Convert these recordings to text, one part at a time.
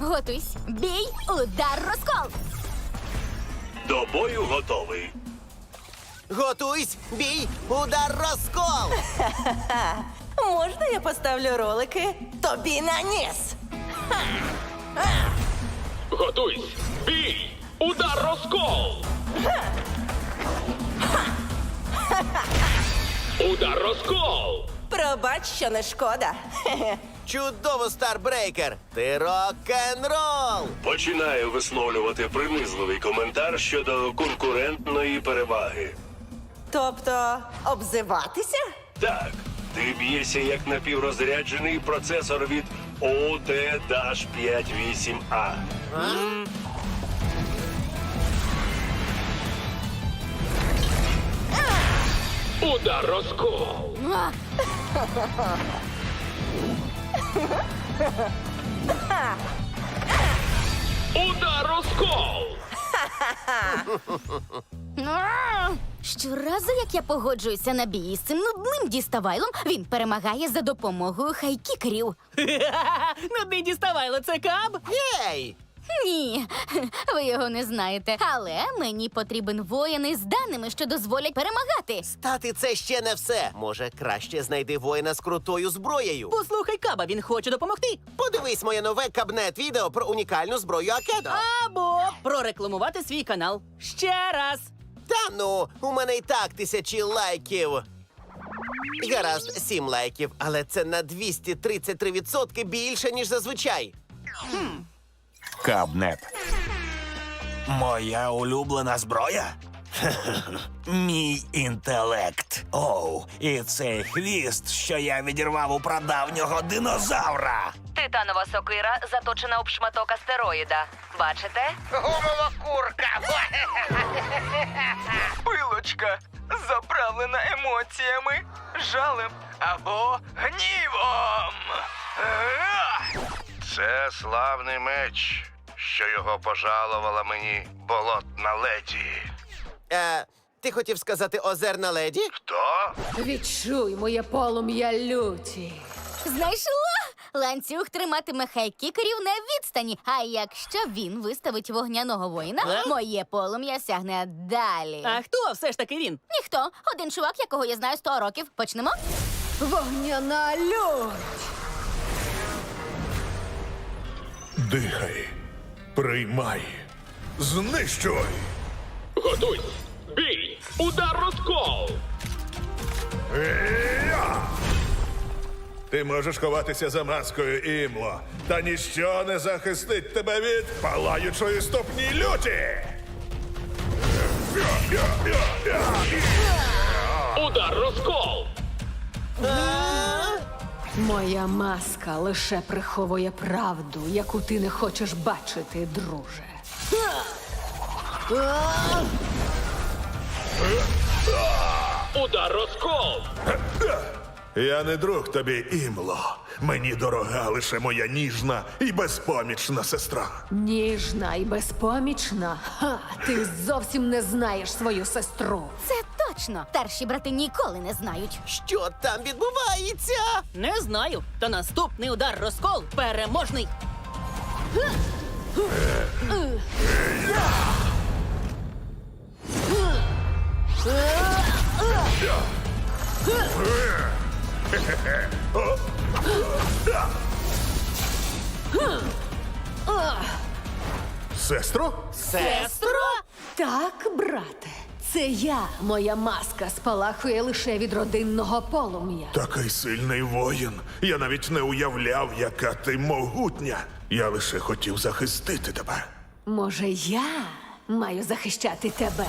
Готуйсь. Бій, удар, розкол. До бою готовий. Готуйсь, бій, удар, розкол! Можна я поставлю ролики тобі на ніс? Готуйсь! Бій! Удар розкол! Удар розкол! Пробач, що не шкода. Чудово, Старбрейкер! Ти рок-н-рол! Починаю висловлювати принизливий коментар щодо конкурентної переваги. Тобто, обзиватися? Так, ти б'єшся як напіврозряджений процесор від OT-58A. Удар розкол! Удар розкол! а. Щоразу, як я погоджуюся на бій з цим нудним діставайлом, він перемагає за допомогою хайкікерів. Нудний діставайло, це каб? Єй! Ні, ви його не знаєте. Але мені потрібен воїн із даними, що дозволять перемагати. Стати це ще не все. Може, краще знайди воїна з крутою зброєю. Послухай каба, він хоче допомогти. Подивись моє нове кабнет відео про унікальну зброю Акедо. Або прорекламувати свій канал. Ще раз. Та ну, у мене і так тисячі лайків. Гаразд, сім лайків, але це на 233% більше, ніж зазвичай. Кабнет. Моя улюблена зброя? Мій інтелект. Оу, і цей хвіст, що я відірвав у прадавнього динозавра. Титанова сокира заточена об шматок астероїда. Бачите? Гумова курка. Пилочка, заправлена емоціями, жалем або гнівом. Це славний меч, що його пожалувала мені болотна леді. Е, ти хотів сказати озерна леді? Хто? Відчуй моє полум'я люті. Знайшла! Ланцюг триматиме хайкікерів на відстані. А якщо він виставить вогняного воїна, моє полум'я сягне далі. А хто все ж таки він? Ніхто, один чувак, якого я знаю 100 років. Почнемо? Вогняна лють. Дихай, приймай, знищуй. Готуйсь! Бій! Удар розкол! Я! Ти можеш ховатися за маскою, Імло, та ніщо не захистить тебе від палаючої стопні люті. Удар розкол! Моя маска лише приховує правду, яку ти не хочеш бачити, друже. Удар розкол! Я не друг тобі, Імло. Мені дорога лише моя ніжна і безпомічна сестра. Ніжна і безпомічна. Ха, ти зовсім не знаєш свою сестру. Це точно. Старші брати ніколи не знають. Що там відбувається? Не знаю. Та наступний удар розкол переможний. Сестро? Сестро? Так, брате, це я. Моя маска спалахує лише від родинного полум'я. Такий сильний воїн. Я навіть не уявляв, яка ти могутня. Я лише хотів захистити тебе. Може, я маю захищати тебе?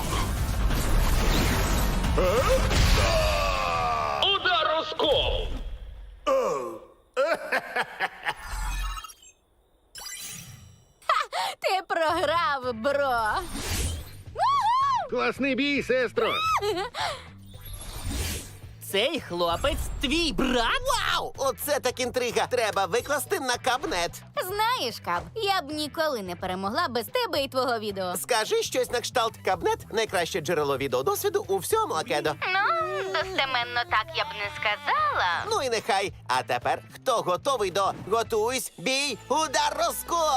Удар розкол! Ти програв, бро. Класний бій, сестро. Цей хлопець твій брат? Вау! Оце так інтрига. Треба викласти на кабнет. Знаєш, Каб, я б ніколи не перемогла без тебе і твого відео. Скажи щось на кшталт кабнет найкраще джерело відеодосвіду у всьому Акедо. Ну, достеменно так я б не сказала. Ну і нехай. А тепер хто готовий до готуйсь, бій, удар розкол!